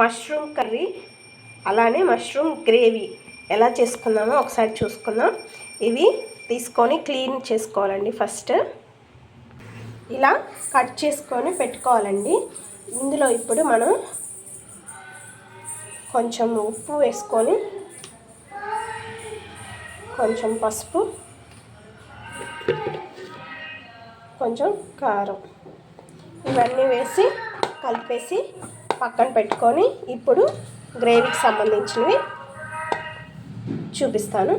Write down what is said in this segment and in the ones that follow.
Mushroom curry అలానే mushroom gravy. ఎలా చేసుకుందామో ఒకసారి చూసుకుందాం. ఇవి తీసుకొని క్లీన్ చేసుకోవాలండి ఫస్ట్. ఇలా కట్ చేసుకొని పెట్టుకోవాలండి. ఇందులో ఇప్పుడు మనం కొంచెం ఉప్పు వేసుకొని కొంచెం పసుపు కొంచెం కారం. ఇవన్నీ వేసి కలిపేసి పక్కన పెట్టుకొని ఇప్పుడు గ్రేవీకి సంబంధించినవి చూపిస్తాను.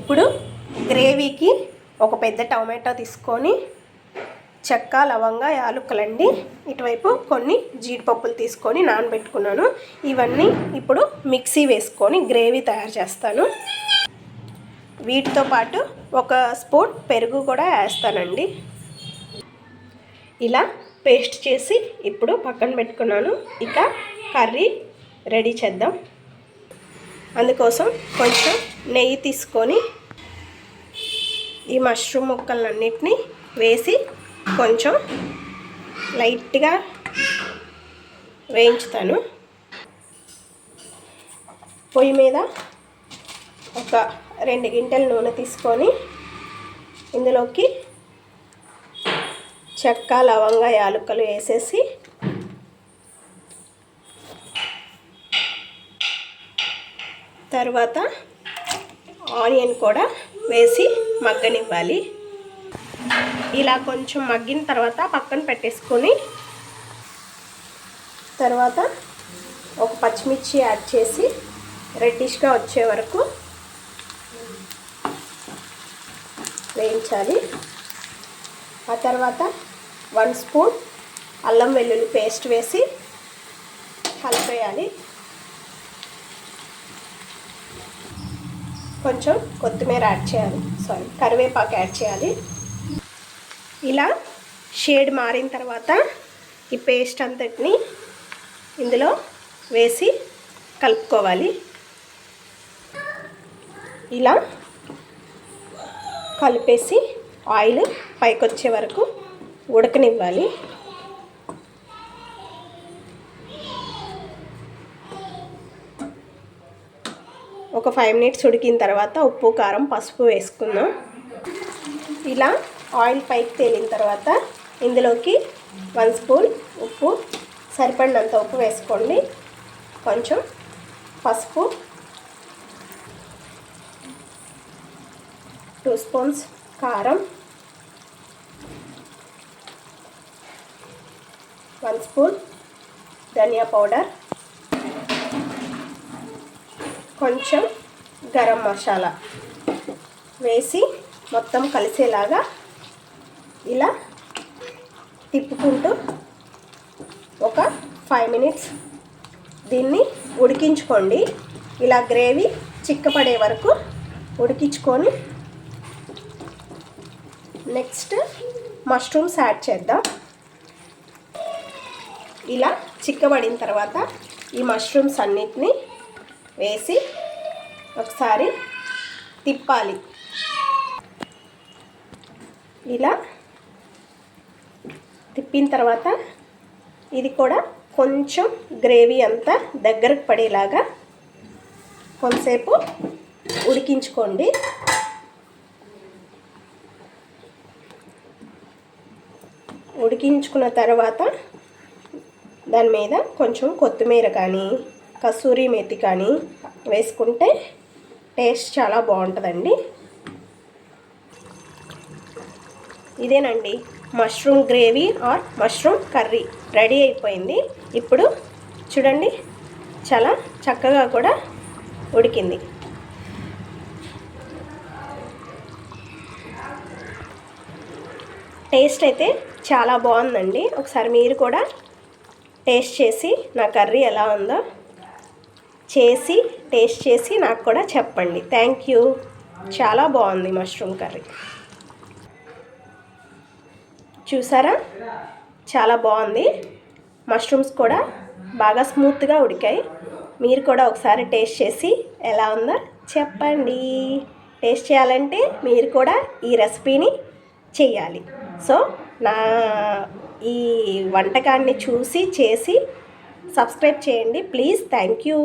ఇప్పుడు గ్రేవీకి ఒక పెద్ద టమాటో తీసుకొని చెక్క లవంగా యాలుకలండి ఇటువైపు కొన్ని జీడిపప్పులు తీసుకొని నానబెట్టుకున్నాను. ఇవన్నీ ఇప్పుడు మిక్సీ వేసుకొని గ్రేవీ తయారు చేస్తాను. వీటితో పాటు ఒక స్పూన్ పెరుగు కూడా వేస్తానండి. ఇలా పేస్ట్ చేసి ఇప్పుడు పక్కన పెట్టుకున్నాను. ఇక కర్రీ రెడీ చేద్దాం. అందుకోసం కొంచెం నెయ్యి తీసుకొని ఈ మష్రూమ్ ముక్కలన్నిటిని వేసి కొంచెం లైట్గా వేయించుతాను. పొయ్యి మీద ఒక రెండు గింటల నూనె తీసుకొని ఇందులోకి చెక్క లవంగా యాలుక్కలు వేసేసి తర్వాత ఆనియన్ కూడా వేసి మగ్గనివ్వాలి. ఇలా కొంచెం మగ్గిన తర్వాత పక్కన పెట్టేసుకొని తర్వాత ఒక పచ్చిమిర్చి యాడ్ చేసి రెడ్డిష్గా వచ్చే వరకు వేయించాలి. ఆ తర్వాత వన్ స్పూన్ అల్లం వెల్లుల్లి పేస్ట్ వేసి కలిపేయాలి. కొంచెం కొత్తిమీర యాడ్ చేయాలి. సారీ కరివేపాకు యాడ్ చేయాలి. ఇలా షేడ్ మారిన తర్వాత ఈ పేస్ట్ అంతటిని ఇందులో వేసి కలుపుకోవాలి. ఇలా కలిపేసి ఆయిల్ పైకొచ్చే వరకు ఉడకనివ్వాలి. ఒక ఫైవ్ మినిట్స్ ఉడికిన తర్వాత ఉప్పు కారం పసుపు వేసుకుందాం. ఇలా ఆయిల్ పైకి తేలిన తర్వాత ఇందులోకి వన్ స్పూన్ ఉప్పు సరిపడినంత ఉప్పు వేసుకోండి. కొంచెం పసుపు టూ స్పూన్స్ కారం వన్ స్పూన్ ధనియా పౌడర్ కొంచెం గరం మసాలా వేసి మొత్తం కలిసేలాగా ఇలా తిప్పుకుంటూ ఒక ఫైవ్ మినిట్స్ దీన్ని ఉడికించుకోండి. ఇలా గ్రేవీ చిక్కపడే వరకు ఉడికించుకొని నెక్స్ట్ మష్రూమ్స్ యాడ్ చేద్దాం. ఇలా చిక్కబడిన తర్వాత ఈ మష్రూమ్స్ అన్నిటినీ వేసి ఒకసారి తిప్పాలి. ఇలా తిప్పిన తర్వాత ఇది కూడా కొంచెం గ్రేవీ అంతా దగ్గరకు పడేలాగా కొంతసేపు ఉడికించుకోండి. ఉడికించుకున్న తర్వాత దాని మీద కొంచెం కొత్తిమీర కానీ కస్తూరి మెతి కానీ వేసుకుంటే టేస్ట్ చాలా బాగుంటుందండి. ఇదేనండి. Mushroom gravy or mushroom curry ready అయిపోయింది. ఇప్పుడు చూడండి చాలా చక్కగా కూడా ఉడికింది. టేస్ట్ అయితే చాలా బాగుందండి. ఒకసారి మీరు కూడా టేస్ట్ చేసి నా కర్రీ ఎలా ఉందో చేసి టేస్ట్ చేసి నాకు కూడా చెప్పండి. థ్యాంక్ యూ చాలా బాగుంది మష్రూమ్ కర్రీ. చూసారా? చాలా బాగుంది. మష్రూమ్స్ కూడా బాగా స్మూత్గా ఉడికాయి. మీరు కూడా ఒకసారి టేస్ట్ చేసి ఎలా ఉందో చెప్పండి. టేస్ట్ చేయాలంటే మీరు కూడా ఈ రెసిపీని చేయాలి సో నా ఈ వంటకాన్ని చూసి చేసి సబ్స్క్రైబ్ చేయండి. Please thank you.